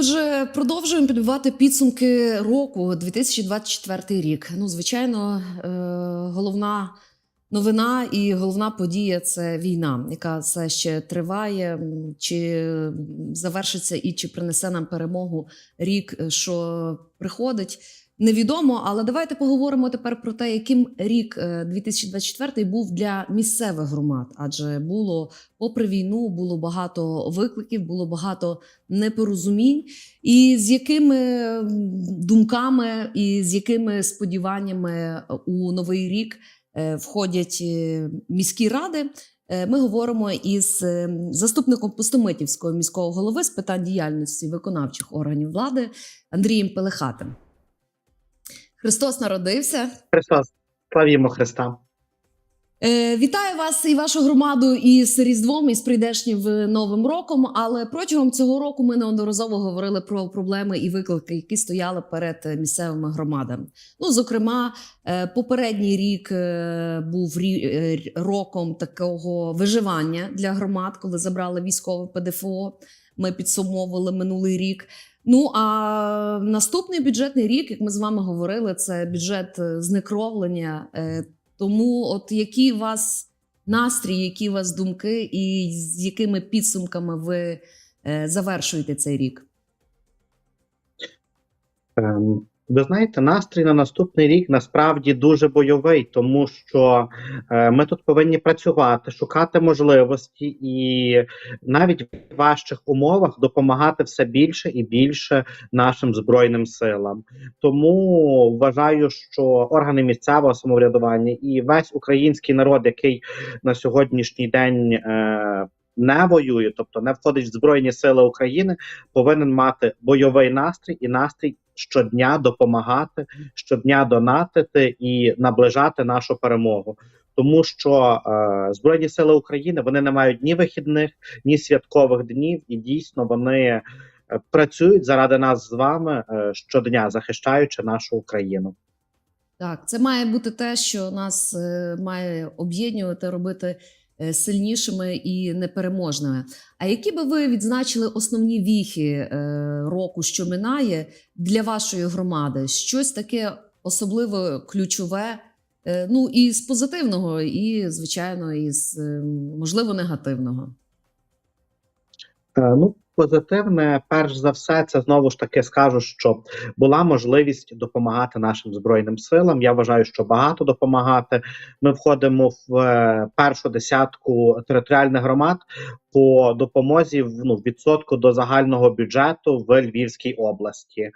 Отже, продовжуємо підбивати підсумки року 2024 рік. Ну, звичайно, е, головна новина і головна подія це війна, яка все ще триває. Чи завершиться і чи принесе нам перемогу рік, е, що приходить. Невідомо, але давайте поговоримо тепер про те, яким рік е, 2024 був для місцевих громад, адже було попри війну, було багато викликів, було багато непорозумінь, і з якими думками і з якими сподіваннями у новий рік е, входять е, міські ради. Е, Ми говоримо із е, заступником Пустомитівського міського голови з питань діяльності виконавчих органів влади Андрієм Пелехатим. Христос народився. Христос, славімо Христа. Е, Вітаю вас і вашу громаду із Різдвом і з прийдешнім Новим роком. Але протягом цього року ми неодноразово говорили про проблеми і виклики, які стояли перед місцевими громадами. Ну, зокрема, е, попередній рік е, був рі- е, роком такого виживання для громад, коли забрали військове ПДФО. Ми підсумовували минулий рік. Ну а наступний бюджетний рік, як ми з вами говорили, це бюджет е, знекровлення. Е, Тому, от які у вас настрій, які у вас думки, і з якими підсумками ви е, завершуєте цей рік? Ви знаєте, настрій на наступний рік насправді дуже бойовий, тому що е, ми тут повинні працювати, шукати можливості і навіть в важчих умовах допомагати все більше і більше нашим збройним силам. Тому вважаю, що органи місцевого самоврядування і весь український народ, який на сьогоднішній день е, не воює, тобто не входить в Збройні Сили України, повинен мати бойовий настрій і настрій щодня допомагати, щодня донатити і наближати нашу перемогу. Тому що е, Збройні Сили України вони не мають ні вихідних, ні святкових днів, і дійсно вони е, працюють заради нас з вами е, щодня, захищаючи нашу Україну. Так, це має бути те, що нас е, має об'єднувати, робити сильнішими і непереможними. А які би ви відзначили основні віхи е, року, що минає для вашої громади? Щось таке особливо ключове, е, ну і з позитивного, і звичайно, і з е, можливо негативного. Е, Ну, позитивне, перш за все, це знову ж таки скажу, що була можливість допомагати нашим збройним силам. Я вважаю, що багато допомагати. Ми входимо в е, першу десятку територіальних громад по допомозі ну, відсотку до загального бюджету в Львівській області.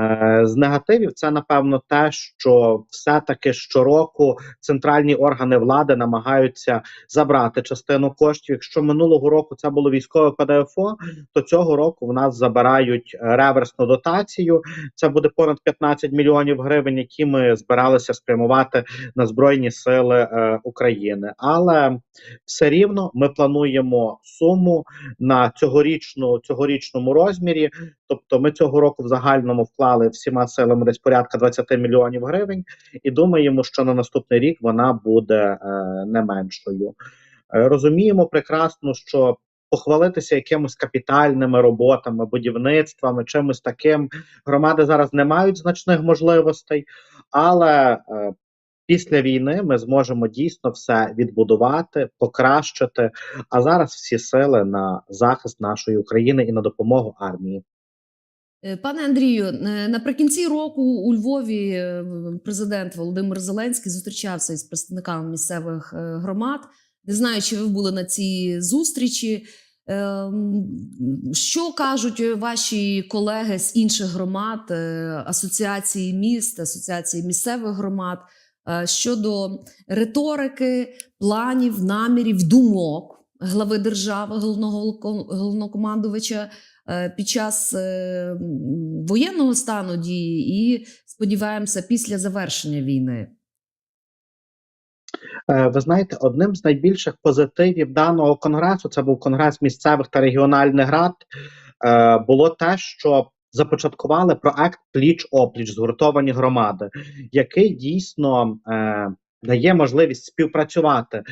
Е, З негативів це напевно те, що все-таки щороку центральні органи влади намагаються забрати частину коштів. Якщо минулого року це було військове ПДФО, то цього року в нас забирають реверсну дотацію. Це буде понад 15 мільйонів гривень, які ми збиралися спрямувати на збройні сили е, України. Але все рівно ми плануємо суму на цьогорічну цьогорічному розмірі. Тобто, ми цього року в загальному вклали всіма силами десь порядка 20 мільйонів гривень, і думаємо, що на наступний рік вона буде е, не меншою. Е, розуміємо прекрасно, що похвалитися якимось капітальними роботами, будівництвами, чимось таким громади зараз не мають значних можливостей, але е, після війни ми зможемо дійсно все відбудувати, покращити. А зараз всі сили на захист нашої України і на допомогу армії. Е, Пане Андрію, е, наприкінці року у Львові е, президент Володимир Зеленський зустрічався із представниками місцевих громад. Не знаю, чи ви були на цій зустрічі. Е, Що кажуть ваші колеги з інших громад, асоціації міст, асоціації місцевих громад щодо риторики, планів, намірів, думок глави держави, головного головнокомандувача під час е, воєнного стану дії і сподіваємося після завершення війни. Е, Ви знаєте, одним з найбільших позитивів даного конгресу це був конгрес місцевих та регіональних рад. е, Було те, що започаткували проект пліч опліч згуртовані громади, який дійсно е, дає можливість співпрацювати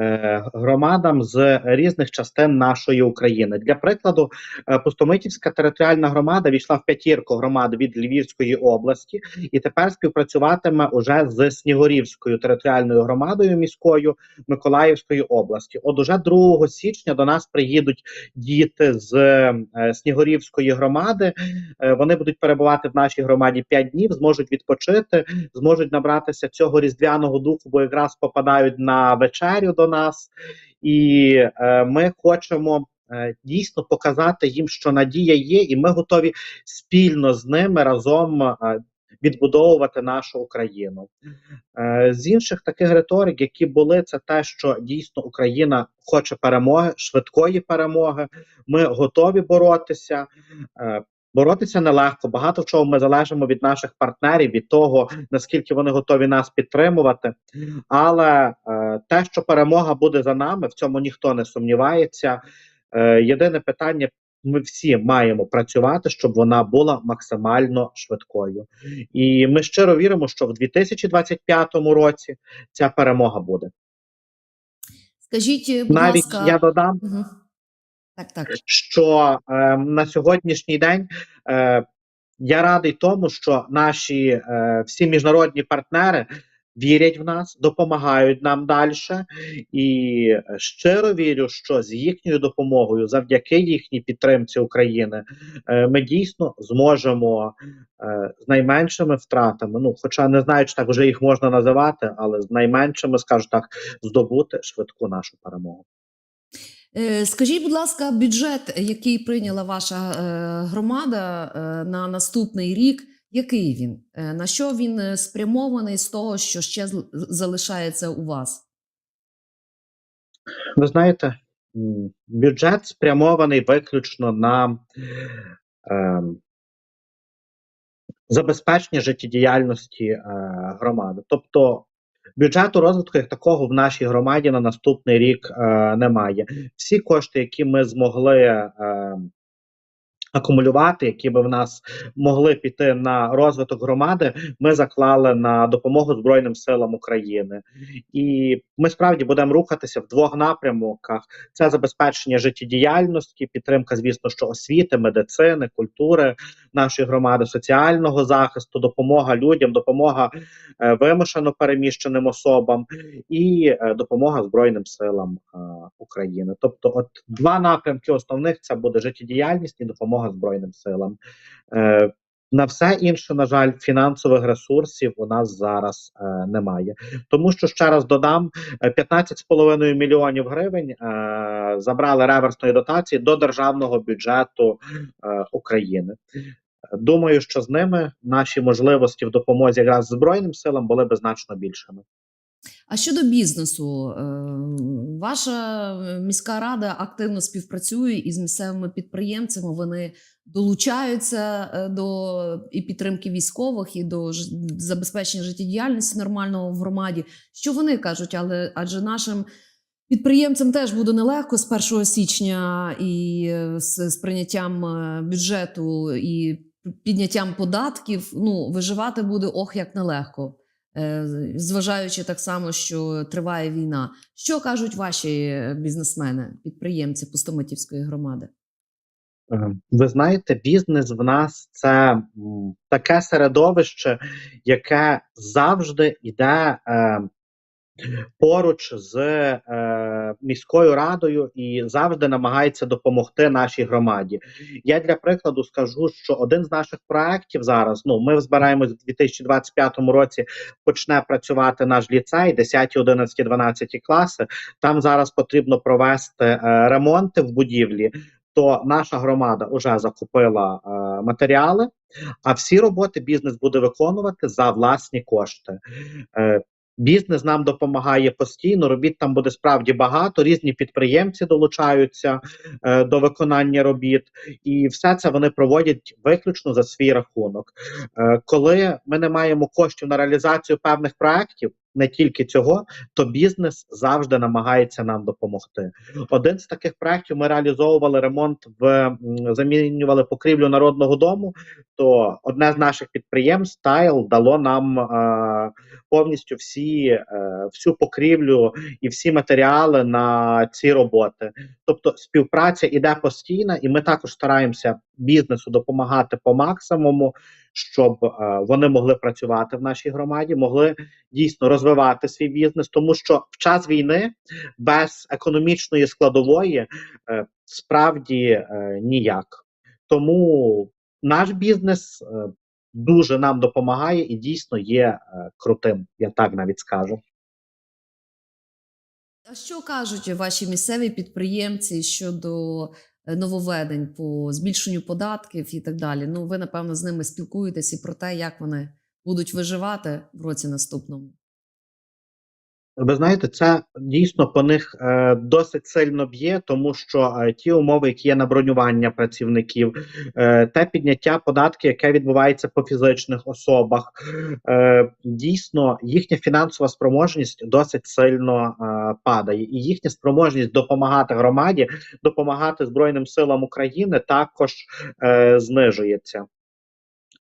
е, громадам з різних частин нашої України. Для прикладу, е, Пустомитівська територіальна громада війшла в п'ятірку громад від Львівської області і тепер співпрацюватиме уже з Снігурівською територіальною громадою міською Миколаївської області. От уже 2 січня до нас приїдуть діти з е, Снігурівської громади. Е, вони будуть перебувати в нашій громаді 5 днів, зможуть відпочити, зможуть набратися цього різдвяного духу, бо якраз попадають на вечерю до нас, і е, ми хочемо. е, Дійсно показати їм, що надія є, і ми готові спільно з ними разом е, відбудовувати нашу Україну. З інших таких риторик, які були, це те, що дійсно Україна хоче перемоги, швидкої перемоги. Ми готові боротися. Е, Боротися нелегко. Багато чому ми залежимо від наших партнерів, від того наскільки вони готові нас підтримувати. Але е, те, що перемога буде за нами, в цьому ніхто не сумнівається. Е, єдине питання: ми всі маємо працювати, щоб вона була максимально швидкою. І ми щиро віримо, що в 2025 році ця перемога буде. Скажіть, будь Навіть ласка, я додам, Мгм. Так, так. що е, на сьогоднішній день е, я радий тому, що наші е, всі міжнародні партнери вірять в нас, допомагають нам далі. І щиро вірю, що з їхньою допомогою, завдяки їхній підтримці України, е, ми дійсно зможемо е, з найменшими втратами, ну хоча не знаю, чи так вже їх можна називати, але з найменшими, скажу так, здобути швидку нашу перемогу. Е, Скажіть, будь ласка, бюджет, який прийняла ваша е, громада е, на наступний рік, який він? Е, На що він е, спрямований з того, що ще залишається у вас? Ви знаєте, бюджет спрямований виключно на ем, забезпечення життєдіяльності е, громади. Тобто бюджету розвитку як такого в нашій громаді на наступний рік е, немає. Всі кошти, які ми змогли. Е, Акумулювати, які би в нас могли піти на розвиток громади, ми заклали на допомогу Збройним силам України, і ми справді будемо рухатися в двох напрямках: це забезпечення життєдіяльності, підтримка, звісно, що освіти, медицини, культури нашої громади, соціального захисту, допомога людям, допомога е, вимушено переміщеним особам і е, допомога Збройним силам е, України. Тобто, от два напрямки основних це буде життєдіяльність і допомога Збройним силам. Е, на все інше, на жаль, фінансових ресурсів у нас зараз е, немає. Тому що ще раз додам: е, 15,5 мільйонів гривень е, забрали реверсної дотації до державного бюджету е, України. Думаю, що з ними наші можливості в допомозі якраз Збройним силам були би значно більшими. А щодо бізнесу, е, ваша міська рада активно співпрацює із місцевими підприємцями. Вони долучаються е, до і підтримки військових, і до забезпечення життєдіяльності нормального в громаді. Що вони кажуть, але адже нашим підприємцям теж буде нелегко з 1 січня і е, з, з прийняттям е, бюджету і підняттям податків. Ну виживати буде ох як нелегко. Е, зважаючи так само, що триває війна. Що кажуть ваші е, бізнесмени, підприємці Пустомитівської громади? Е, Ви знаєте, бізнес в нас це таке середовище, яке завжди йде поруч з е, міською радою і завжди намагається допомогти нашій громаді. Я для прикладу скажу, що один з наших проєктів зараз, ну ми збираємось в 2025 році, почне працювати наш ліцей, 10, 11, 12 класи. Там зараз потрібно провести е, ремонти в будівлі. То наша громада вже закупила е, матеріали, а всі роботи бізнес буде виконувати за власні кошти. Е, Бізнес нам допомагає постійно. Робіт там буде справді багато. Різні підприємці долучаються е, до виконання робіт, і все це вони проводять виключно за свій рахунок. Е, коли ми не маємо коштів на реалізацію певних проєктів, не тільки цього, то бізнес завжди намагається нам допомогти. Один з таких проєктів ми реалізовували ремонт в замінювали покрівлю народного дому. То одне з наших підприємств Тайл дало нам е, повністю всі, е, всю покрівлю і всі матеріали на ці роботи. Тобто співпраця іде постійна, і ми також стараємося бізнесу допомагати по максимуму, щоб е, вони могли працювати в нашій громаді, могли дійсно розвивати свій бізнес, тому що в час війни без економічної складової е, справді е, ніяк. Тому наш бізнес дуже нам допомагає і дійсно є крутим. Я так навіть скажу. А що кажуть ваші місцеві підприємці щодо нововведень по збільшенню податків і так далі? Ну, ви напевно з ними спілкуєтесь і про те, як вони будуть виживати в році наступному. Ви знаєте, це дійсно по них е, досить сильно б'є, тому що е, ті умови, які є на бронювання працівників, е, те підняття податків, яке відбувається по фізичних особах, е, дійсно їхня фінансова спроможність досить сильно е, падає, і їхня спроможність допомагати громаді, допомагати Збройним силам України також е, знижується.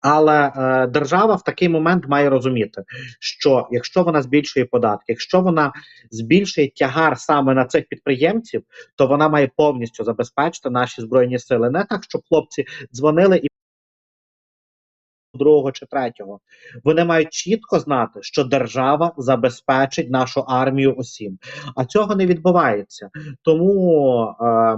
Але е, держава в такий момент має розуміти, що якщо вона збільшує податки, якщо вона збільшує тягар саме на цих підприємців, то вона має повністю забезпечити наші збройні сили. Не так, щоб хлопці дзвонили і другого чи третього. Вони мають чітко знати, що держава забезпечить нашу армію усім. А цього не відбувається. Тому е,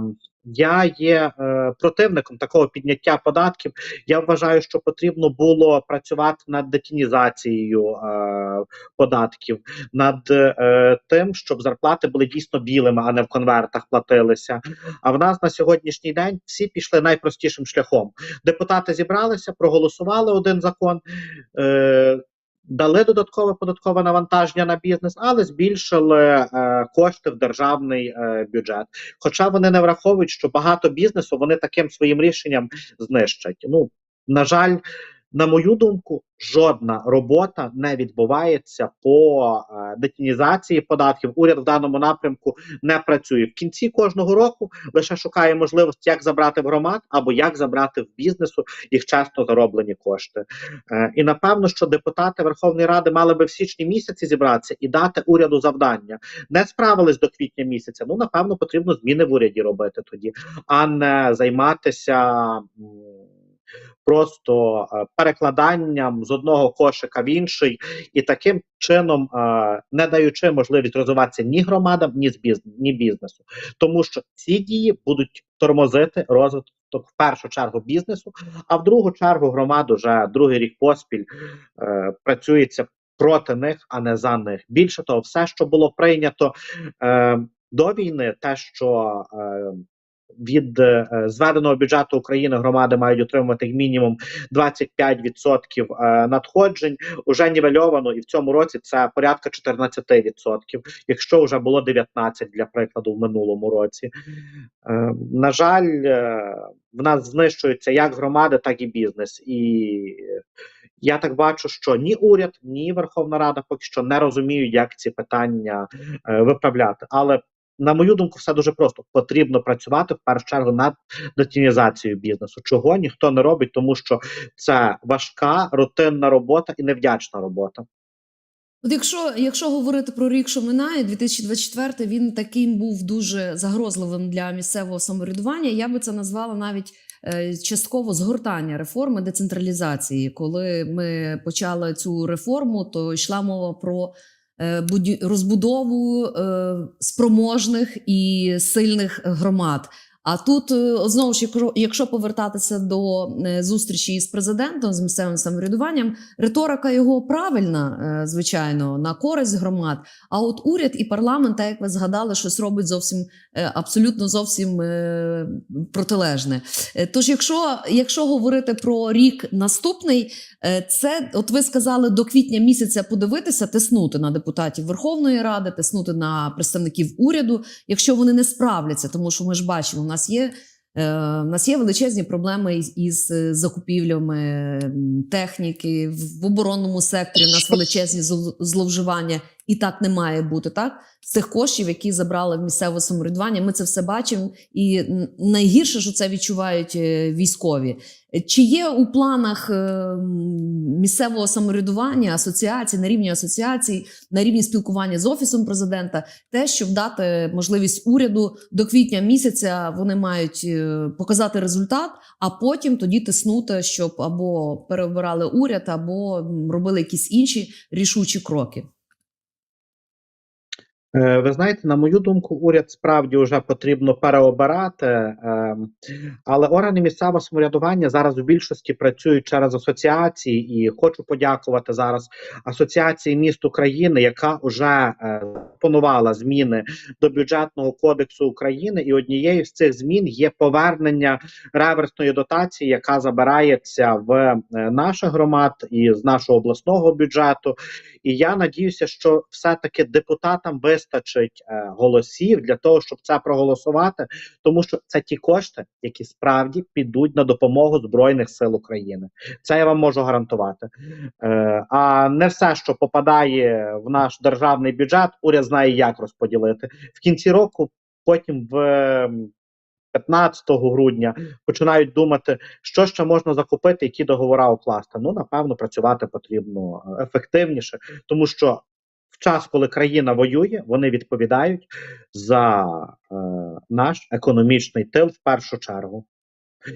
я є е, противником такого підняття податків. Я вважаю, що потрібно було працювати над детінізацією е, податків, над е, тим, щоб зарплати були дійсно білими, а не в конвертах платилися. А в нас на сьогоднішній день всі пішли найпростішим шляхом. Депутати зібралися, проголосували один закон. Е, Дали додаткове податкове навантаження на бізнес, але збільшили е, кошти в державний е, бюджет. Хоча вони не враховують, що багато бізнесу вони таким своїм рішенням знищать. Ну на жаль, на мою думку, жодна робота не відбувається по е, детінізації податків. Уряд в даному напрямку не працює. В кінці кожного року лише шукає можливості, як забрати в громад або як забрати в бізнесу їх чесно зароблені кошти. Е, і напевно, що депутати Верховної Ради мали би в січні місяці зібратися і дати уряду завдання. Не справились до квітня місяця. Ну напевно, потрібно зміни в уряді робити тоді, а не займатися. Просто е, перекладанням з одного кошика в інший, і таким чином е, не даючи можливість розвиватися ні громадам, ні з ні бізнесу, тому що ці дії будуть тормозити розвиток в першу чергу бізнесу, а в другу чергу громаду вже другий рік поспіль е, працюється проти них, а не за них. Більше того, все, що було прийнято е, до війни, те, що е, від е, зведеного бюджету України громади мають отримувати як мінімум 25% е, надходжень. Уже нівельовано, і в цьому році це порядка 14%, якщо вже було 19% для прикладу в минулому році. Е, на жаль, в нас знищуються як громади, так і бізнес. І я так бачу, що ні уряд, ні Верховна Рада поки що не розуміють, як ці питання виправляти. Але на мою думку, все дуже просто. Потрібно працювати в першу чергу над детінізацією бізнесу. Чого ніхто не робить, тому що це важка рутинна робота і невдячна робота. От якщо, якщо говорити про рік, що минає, 2024, він таким був дуже загрозливим для місцевого самоврядування. Я би це назвала навіть е, частково згортання реформи децентралізації. Коли ми почали цю реформу, то йшла мова про розбудову е, спроможних і сильних громад. А тут е, знову ж, якщо- повертатися до е, зустрічі із президентом з місцевим самоврядуванням, риторика його правильна, е, звичайно, на користь громад. А от уряд і парламент, так як ви згадали, щось робить зовсім абсолютно зовсім протилежне. Тож, якщо, якщо говорити про рік наступний, це от ви сказали до квітня місяця подивитися, тиснути на депутатів Верховної Ради, тиснути на представників уряду, якщо вони не справляться, тому що ми ж бачимо, нас є. Е, У нас є величезні проблеми із, із е, закупівлями техніки в оборонному секторі. У нас величезні зловживання і так не має бути. Так з цих коштів, які забрали в місцеве самоврядування, ми це все бачимо. І найгірше, що це відчувають е, військові. Чи є у планах е, місцевого самоврядування асоціацій на рівні асоціацій, на рівні спілкування з офісом президента, те, щоб дати можливість уряду до квітня місяця вони мають е, показати результат, а потім тоді тиснути, щоб або переобирали уряд, або робили якісь інші рішучі кроки. Е, Ви знаєте, на мою думку, уряд справді вже потрібно переобирати, ем, але органи місцевого самоврядування зараз у більшості працюють через асоціації, і хочу подякувати зараз Асоціації міст України, яка вже е, пропонувала зміни до бюджетного кодексу України. І однією з цих змін є повернення реверсної дотації, яка забирається в е, наших громад і з нашого обласного бюджету. І я надіюся, що все-таки депутатам вистачить е, голосів для того, щоб це проголосувати, тому що це ті кошти, які справді підуть на допомогу Збройних сил України. Це я вам можу гарантувати. Е, а не все, що попадає в наш державний бюджет, уряд знає, як розподілити в кінці року. Потім в е, 15 грудня починають думати, що ще можна закупити, які договори укласти. Ну, напевно, працювати потрібно е, ефективніше, тому що в час, коли країна воює, вони відповідають за е, наш економічний тил в першу чергу.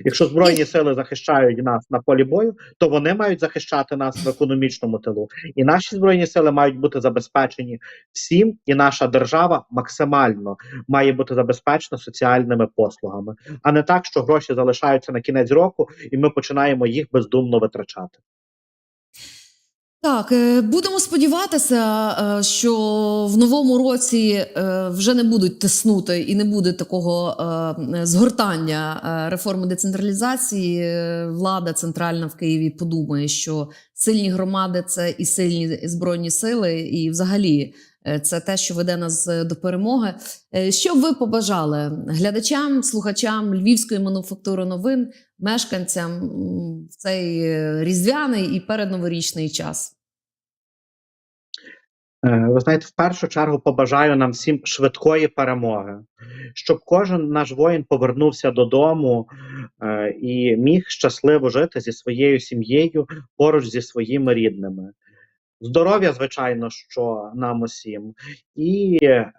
Якщо збройні сили захищають нас на полі бою, то вони мають захищати нас в економічному тилу. І наші збройні сили мають бути забезпечені всім, і наша держава максимально має бути забезпечена соціальними послугами, а не так, що гроші залишаються на кінець року, і ми починаємо їх бездумно витрачати. Так, е, будемо сподіватися, е, що в новому році е, вже не будуть тиснути і не буде такого згортання реформи децентралізації. Влада центральна в Києві подумає, що сильні громади це і сильні збройні сили, і взагалі це те, що веде нас е, до перемоги. Е, Що б ви побажали глядачам, слухачам львівської мануфактури новин, мешканцям в цей е, різдвяний і передноворічний час? Е, Ви знаєте, в першу чергу побажаю нам всім швидкої перемоги, щоб кожен наш воїн повернувся додому е, і міг щасливо жити зі своєю сім'єю поруч зі своїми рідними. Здоров'я, звичайно, що нам усім, і е,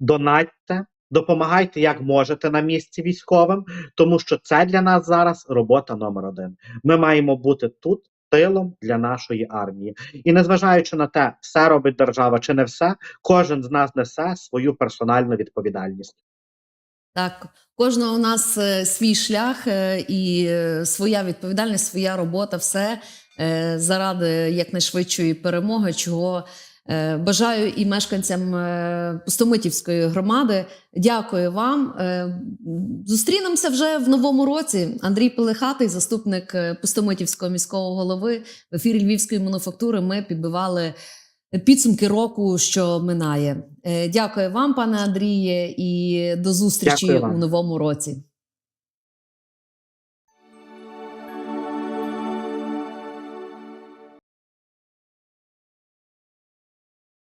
донатьте, допомагайте як можете на місці військовим, тому що це для нас зараз робота номер один. Ми маємо бути тут тилом для нашої армії. І незважаючи на те, все робить держава чи не все, кожен з нас несе свою персональну відповідальність. Так, кожного у нас е, свій шлях е, і е, своя відповідальність, своя робота, все заради якнайшвидшої перемоги, чого бажаю і мешканцям Пустомитівської громади. Дякую вам. Зустрінемося вже в новому році. Андрій Пелехатий, заступник Пустомитівського міського голови в ефірі Львівської мануфактури. Ми підбивали підсумки року, що минає. Е, Дякую вам, пане Андріє, і до зустрічі у новому році.